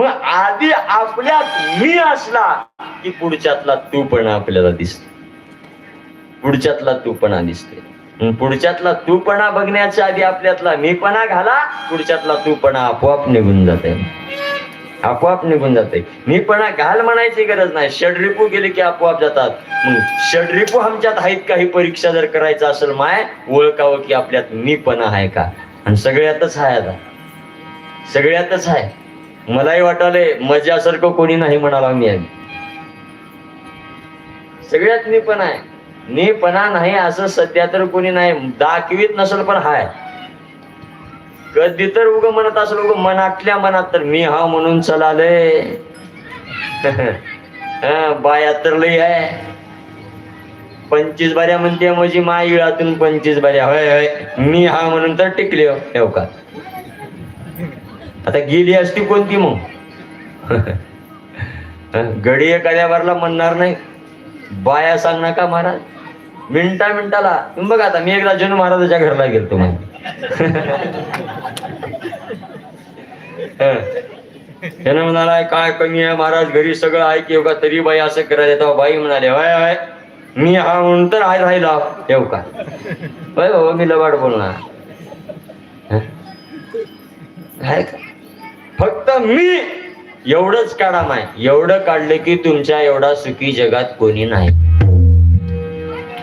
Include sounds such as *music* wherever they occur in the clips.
मग आधी आपल्यात मी असला की पुढच्यातला तू पण आपल्याला दिसतो. पुढच्यातला तूपणा दिसते. मग पुढच्यातला तूपणा बघण्याच्या आधी आपल्यातला मीपणा घाला पुढच्यातला तूपणा आपोआप निघून जाते. आपोआप निघून जाते. मीपणा घाल म्हणायची गरज नाही. षडरिपू गेले की आपोआप जातात. मग षडरिपू आमच्यात आहेत काही परीक्षा जर करायचं असेल माय ओळखावं की आपल्यात मीपणा आहे का? आणि सगळ्यातच आहे आता. सगळ्यातच आहे मलाही वाटाले मजासारखं कोणी नाही म्हणाला मी आम्ही सगळ्यात मीपणा आहे. मीपणा नाही असं सध्या तर कोणी नाही दाखवीत नसेल पण हाय. कधी तर उग म्हणत असेल उग मनातल्या मनात तर मी हा म्हणून चलाले *laughs* हा, बाया तर लई आहे पंचवीस बाऱ्या म्हणते माझी माय इळातून पंचवीस बाऱ्या. होय होय. मी हा म्हणून तर टिकले हो ठेव का? आता गेली असती कोणती मग? गडी एखाद्यावरला म्हणणार नाही. बाया सांग नका महाराज. मिनटा मिनटाला. बघा आता मी एकदा जन महाराजाच्या घरला गेलतो मग. त्यानं म्हणाला काय कमी आहे महाराज? घरी सगळं आहे की का तरी बाई असं करायला येतो. बाई म्हणाले वय वय मी हा म्हणून तर आहे राहिला. येऊ का? होय बाबा मी लबाड बोलणार. आहे का फक्त मी एवढंच काढा माय एवढं काढलं की तुमच्या एवढा सुखी जगात कोणी नाही.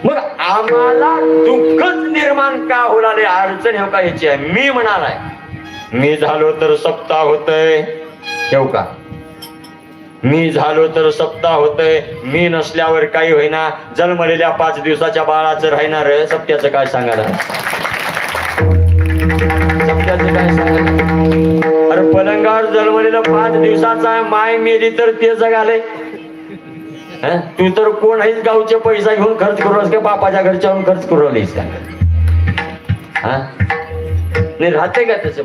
मग आम्हाला दुःखच निर्माण का होणार अडचण हो का याची? आहे मी म्हणालाय. मी झालो तर सप्ताह होतय. ठेव का? मी झालो तर सप्ताह होतय. मी नसल्यावर काही होईना. जन्मलेल्या पाच दिवसाच्या बाळाचं राहणार सत्याचं काय सांगायला? सप्त्याचं काय सांग अरे पलंगावर पाच दिवसाचा माय मेली तर ते जगाले. तू तर कोण आहेस गावचे पैसा घेऊन खर्च करू का? बापाच्या घरच्या खर्च करू राहिलीस का? हा? नाही राहते का तसं?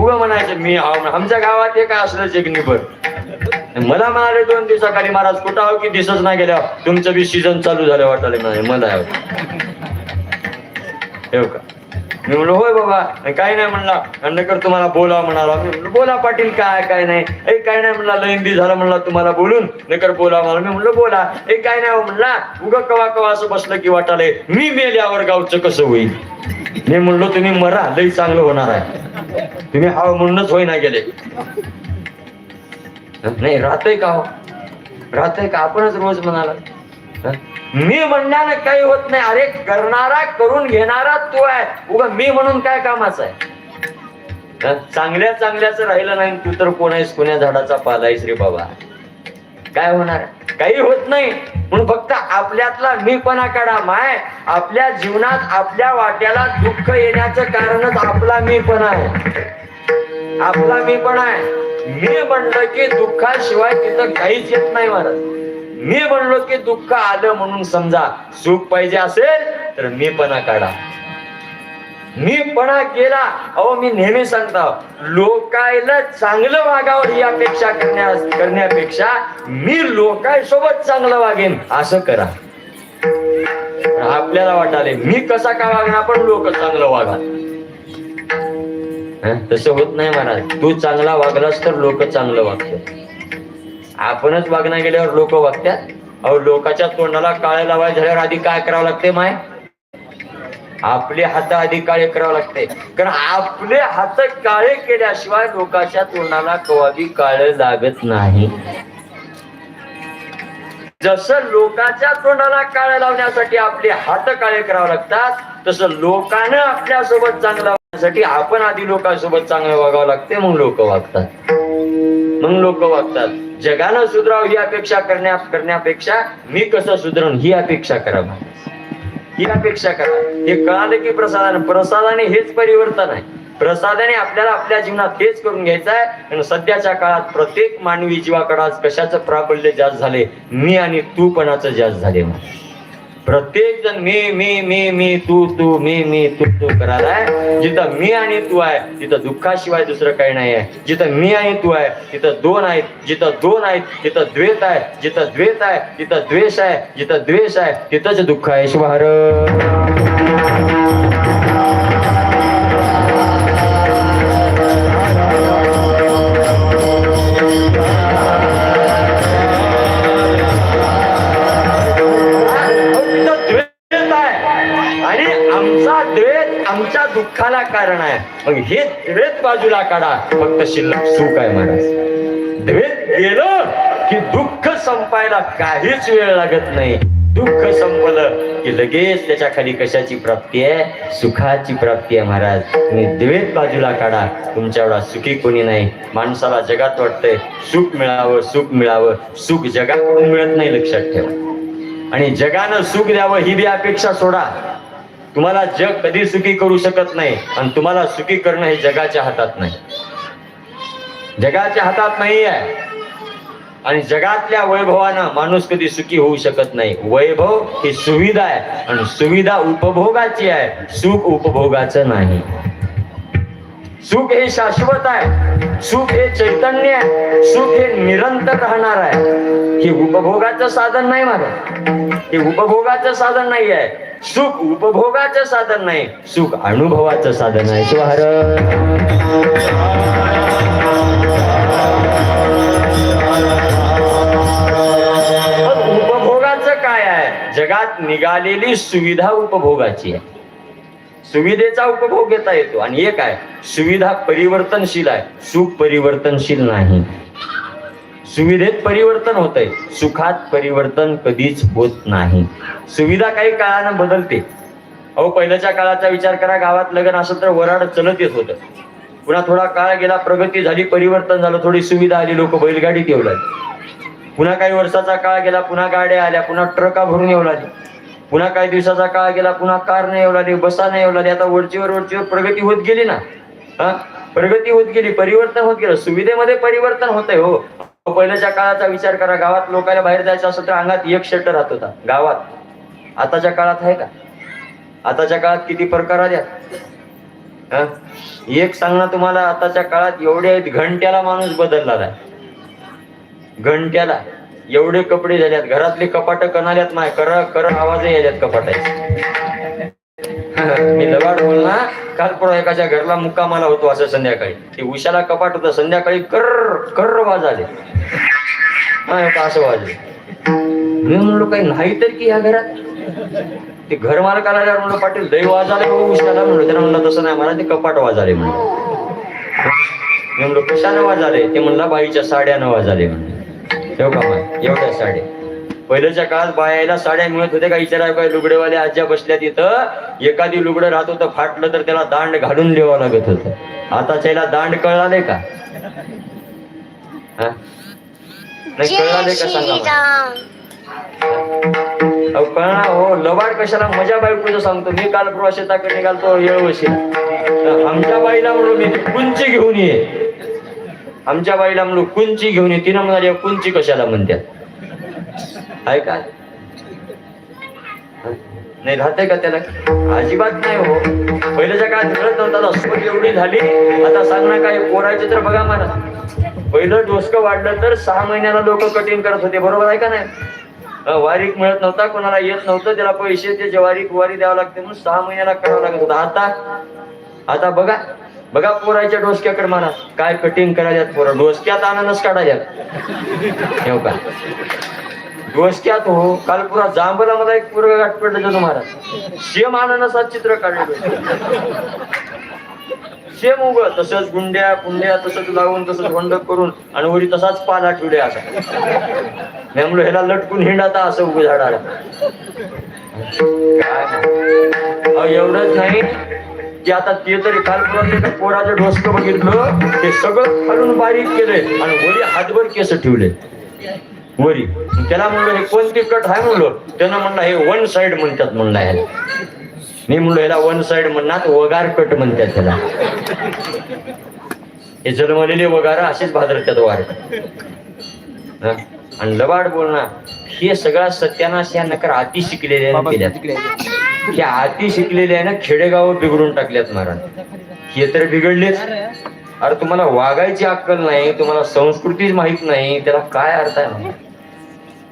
उगा म्हणायचं मी आमच्या गावात एक असलं जगनीभर मला म्हणाले दोन दिवसाखाली महाराज कुठं आहो की दिसच नाही गेल्या तुमचं बी सीझन चालू झालं वाटायला म्हणाले मला आहे. येऊ का? मी म्हणलो होय बाबा. काय नाही म्हणला. अंडकर तुम्हाला बोला म्हणाला. मी म्हणलो बोला पाटील काय काय नाही. ए काय नाही म्हणला लयंदी झालं म्हणला तुम्हाला बोलून. नकर बोला मला. मी म्हणलो बोला. ए काय नाही हो म्हणला. उग कवा कवा असं बसलं की वाटाले मी मेल्यावर गावचं कसं होईल? मी म्हणलो तुम्ही मरा लई चांगलं होणार आहे. तुम्ही हा म्हणूनच होईना गेले. नाही राहतोय का हो? राहतोय का? आपणच रोज म्हणाला. मी म्हणण्याने काही होत नाही. अरे करणारा करून घेणारा तो आहे. उगा मी म्हणून काय कामाचं आहे? चांगल्या चांगल्याच राहिलं नाही तू तर कोण आहेस? कोण्या झाडाचा पाला आहेस रे बाबा? काय होणार? काही होत नाही. म्हणून फक्त आपल्यातला मीपणा काढा माय. आपल्या जीवनात आपल्या वाट्याला दुःख येण्याचं कारणच आपला मीपणा आहे. आपला मीपणा आहे. मी म्हणलं की दुःखाशिवाय तिथं काहीच येत नाही महाराज. मी म्हणलो की दुःख आलं म्हणून समजा सुख पाहिजे असेल तर मीपणा काढा. मीपणा केला अहो मी नेहमी सांगतो लोकायला चांगलं वागावं ही अपेक्षा करण्या करण्यापेक्षा मी लोकांसोबत चांगलं वागेन असं करा. आपल्याला वाटाले मी कसा का वागणार? पण लोक चांगलं वागा. तसं होत नाही महाराज. तू चांगला वागलास तर लोक चांगलं वागतात. आपणच वागण्या गेल्यावर लोक वागतात अहो लोकाच्या तोंडाला काळे लावायला झाल्यावर आधी काय करावं लागते माय? आपले हात आधी काळे करावं लागते कारण आपले हात काळे केल्याशिवाय लोकांच्या तोंडाला कवाबी काळे लागत नाही. जसं लोकांच्या तोंडाला काळे लावण्यासाठी आपले हात काळे करावे लागतात तसं लोकांना आपल्यासोबत चांगलं वागण्यासाठी आपण आधी लोकांसोबत चांगलं वागावं लागते मग लोक वागतात. मग लोक वागतात. जगानं सुधराव ही अपेक्षा करण्या करण्यापेक्षा मी कसं सुधरवून ही अपेक्षा करा ही अपेक्षा करा हे कळालं की प्रसादाने? प्रसादाने हेच परिवर्तन आहे. प्रसादाने आपल्याला आपल्या जीवनात हेच करून घ्यायचं आहे. आणि सध्याच्या काळात प्रत्येक मानवी जीवाकडे आज कशाचं प्राबल्य जास्त झाले मी आणि तू पणाचं जास्त झाले प्रत्येक जण मी मी मी मी तू तू मी मी तू तू करायलाय जिथं मी आणि तू आहे तिथं दुःखाशिवाय दुसरं काही नाही आहे. जिथं मी आणि तू आहे तिथं दोन आहेत. जिथं दोन आहेत तिथं द्वेत आहे. जिथं द्वेत आहे तिथं द्वेष आहे. जिथं द्वेष आहे तिथंच दुःख आहे शिवार मग हे द्वेत बाजूला काढा. फक्त शिल्लक सुख आहे महाराज. द्वेत गेलं की दुःख संपायला काहीच वेळ लागत नाही. दुःख संपलं की लगेच त्याच्याखाली कशाची प्राप्ती आहे? सुखाची प्राप्ती आहे महाराज. तुम्ही द्वेत बाजूला काढा. तुमच्या एवढा सुखी कोणी नाही. माणसाला जगात वाटतंय सुख मिळावं सुख मिळावं. सुख जगाकडून मिळत नाही लक्षात ठेवा. आणि जगानं सुख द्यावं ही बी अपेक्षा सोडा. तुम्हाला जग कधी सुखी करू शकत नाही आणि तुम्हाला सुखी करणं हे जगाच्या हातात नाही. जगाच्या हातात नाही आहे. आणि जगातल्या वैभवानं माणूस कधी सुखी होऊ शकत नाही. वैभव ही सुविधा आहे आणि सुविधा उपभोगाची आहे. सुख उपभोगाचं नाही. सुख हे शाश्वत आहे. सुख हे चैतन्य आहे. सुख हे निरंतर राहणार आहे. हे उपभोगाचं साधन नाही मला हे उपभोगाचं साधन नाही आहे. सुख उपभोगाचं साधन नाही सुख अनुभवाचं साधन आहे उपभोगाचं काय आहे? जगात निघालेली सुविधा उपभोगाची आहे. सुविधेचा उपभोग घेता येतो. आणि एक आहे सुविधा परिवर्तनशील आहे. सुख परिवर्तनशील नाही. सुविधेत परिवर्तन होत आहे सुखात परिवर्तन कधीच होत नाही. सुविधा काही काळानं बदलते. अहो पहिल्याच्या काळाचा विचार करा गावात लग्न असं तर वराड चलत येत होतं. पुन्हा थोडा काळ गेला प्रगती झाली परिवर्तन झालं थोडी सुविधा आली लोक बैलगाडी येऊ लागली पुन्हा काही वर्षाचा काळ गेला पुन्हा गाड्या आल्या पुन्हा ट्रका भरून येऊ लागली पुन्हा काही दिवसाचा काळ गेला पुन्हा कार नाही येऊ लागली बसा नाही येऊ लागली. आता वरचीवर वरचीवर प्रगती होत गेली ना. हा? प्रगती होत गेली परिवर्तन होत गेलं. सुविधेमध्ये परिवर्तन होतंय हो. पहिल्याच्या काळाचा विचार करा गावात लोकांना बाहेर जायचं असं तर अंगात एक शर्ट राहत होता गावात. आताच्या काळात आहे का? आताच्या काळात किती प्रकार आल्या एक सांगणं तुम्हाला आताच्या काळात एवढे आहेत घंट्याला माणूस बदलला आहे घंट्याला. एवढे कपडे झाल्यात घरातले कपाट कणाल्यात माय कर कर आवाज यायल्यात कपाटाचे. *laughs* मी लबाड बोलना काल परवा एकाच्या घरला मुक्कामाला होतो असं संध्याकाळी. ते उशाला कपाट होतं संध्याकाळी कर कर वाज आले का असं वाजले. मी म्हणलो काही नाही तर की या घरात. ते घर मालकाला आल्यावर म्हणलं पाटील लय वाज आले उशाला. म्हणलो त्याला म्हणलं तसं नाही मला ते कपाट वाजाले म्हणलं. मी म्हणलो कशानं वाजाले? ते म्हणला बाईच्या साड्यानं वाजाले म्हणले. ठेव का मग एवढ्या साड्या? पहिल्याच्या काळात बायाला साड्या मिळत होत्या का विचारा काय लुगडेवाले आज्या बसल्या तिथं. एखादी लुगडं राहत होतं फाटलं तर त्याला दांड घालून द्यावं लागत होतं. आताच्या दांड कळाले का? नाही कळाले का सांगा कळणार हो लबाड कशाला? मजा बायकोचं सांगतो. मी काल परवा शेताकडे निघालतो येळवशी. आमच्या बाईला म्हणलो मी कुंची घेऊन ये. आमच्या बाईला म्हणलो कुंची घेऊन ये. तिनं म्हणाली कुंची कशाला? म्हणतात आहे का? नाही राहते का त्याला? अजिबात नाही हो. पहिल्याच्या काळात मिळत नव्हता हॉस्पिटल एवढी झाली. आता सांगणार काय कोरायचे तर बघा मला. पहिलं डोसकं वाढलं तर सहा महिन्याला लोक कटिंग करत होते बरोबर आहे का नाही? वारीक मिळत नव्हता कोणाला येत नव्हतं त्याला पैसे त्याचे वारीक वारी द्यावं लागते म्हणून सहा महिन्याला करावं लागत होतं. आता आता बघा बघा पोराच्या डोसक्याकडे म्हणा. काय कटिंग करायच्यात पोरं डोसक्यात आनंदच काढायच्यात ठेव का? डोसक्यात हो. काल पुरा जांभला मला एक पोरगा गाठ पडलं जातो महाराज सेम अननसात चित्र काढलेलं सेम उग. तसंच गुंड्या पुंड्या तसंच लावून तसंच वंड करून आणि वरी तसाच पाला ठेवले असा. नेमलो ह्याला लटकून हिंडाता असं उभं झाडाला. एवढंच नाही. की आता ते तरी काल पोराचं ढोसक बघितलं ते सगळं खालून बारीक केलंय आणि वरी हातभर केस ठेवले वरी. त्याला म्हणलं हे कोणती कट आहे? म्हणलं. त्यानं म्हणलं हे वन साइड म्हणतात म्हणलं ह्याला. मी म्हणलो ह्याला वन साइड म्हणणार वगार कट म्हणतात त्याला. हे जन्मलेले वगार असेच भादरत्यात वार? आणि लबाड बोलणार हे सगळा सत्यानाश या नकर अति शिकलेल्या केल्यात. हे अति शिकलेल्या ना खेडेगाव बिघडून टाकल्यात महाराज. हे तर बिघडलेच. अरे तुम्हाला वागायची अक्कल नाही तुम्हाला संस्कृतीच माहीत नाही त्याला काय अर्थ आहे?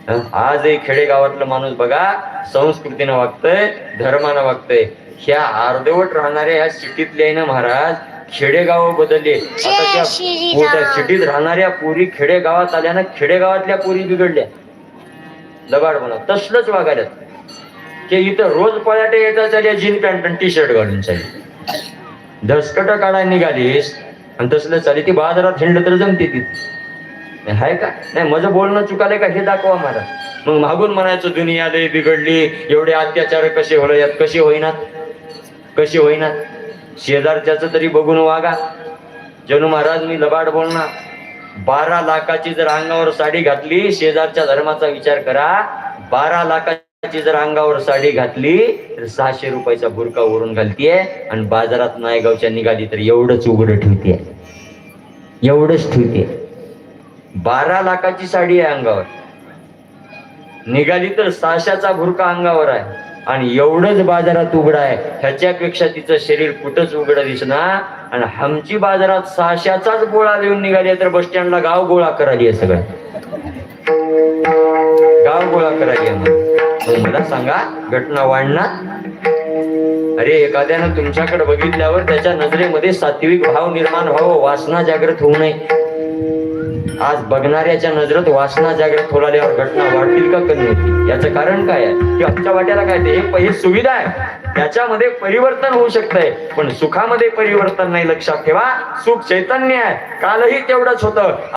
आजही खेडेगावातलं माणूस बघा संस्कृतीनं वागतय धर्मानं वागतय. ह्या अर्धवट राहणाऱ्या ह्या सिटीतल्या आहे ना महाराज खेडेगाव बदलले. आता त्या सिटीत राहणाऱ्या पुरी खेडेगावात आल्या ना खेडेगावातल्या पुरी बिघडल्या. लबाड म्हणा तसलंच वागायल्यात. की इथं रोज पळाटे येतात चालल्या जीन पॅन्ट आणि टी शर्ट घालून चालले. दसकट काढायला निघालीस आणि तसलं चाली ती बाजारात हिंडलं तर जमते ती हाय का? नाही माझं बोलणं चुकालंय का? हे दाखवा मला. मग मागून म्हणायचं दुनिया लय बिघडली. एवढे अत्याचार कसे होत यात कसे होईनात? कसे होईनात? शेजारच्याच तरी बघून वागा. जणू महाराज मी लबाड बोलणार. बारा लाखाची जर अंगावर साडी घातली शेजारच्या धर्माचा विचार करा. बारा लाखाची जर अंगावर साडी घातली तर सहाशे रुपयाचा बुरका ओढून घालतीये आणि बाजारात नायगावच्या निघाली तर एवढंच उघडं ठेवते एवढंच ठेवते बारा लाखाची साडी आहे अंगावर. निघाली तर सहाशाचा भुरका अंगावर आहे. आणि एवढंच बाजारात उघडं आहे. ह्याच्यापेक्षा तिचं शरीर कुठंच उघडं दिसणार? आणि आमची बाजारात सहाशाचाच गोळा लिहून निघाली तर बस स्टँडला गाव गोळा करायली आहे सगळं. गाव गोळा करायली आहे मग मला सांगा घटना वाढणार? अरे एखाद्यानं तुमच्याकडे बघितल्यावर त्याच्या नजरेमध्ये सात्विक भाव निर्माण व्हावं वासना जागृत होऊ नये. आज बघणाऱ्याच्या नजरेत वासना जागृत होणाऱ्यावर घटना वाढतील का कमी होतील? याचं कारण काय आहे? की आमच्या वाट्याला काय ते हे पहिली सुविधा आहे. त्याच्यामध्ये परिवर्तन होऊ शकतंय. पण सुखामध्ये परिवर्तन नाही लक्षात ठेवा. सुख चैतन्य आहे. कालही तेवढंच होतं.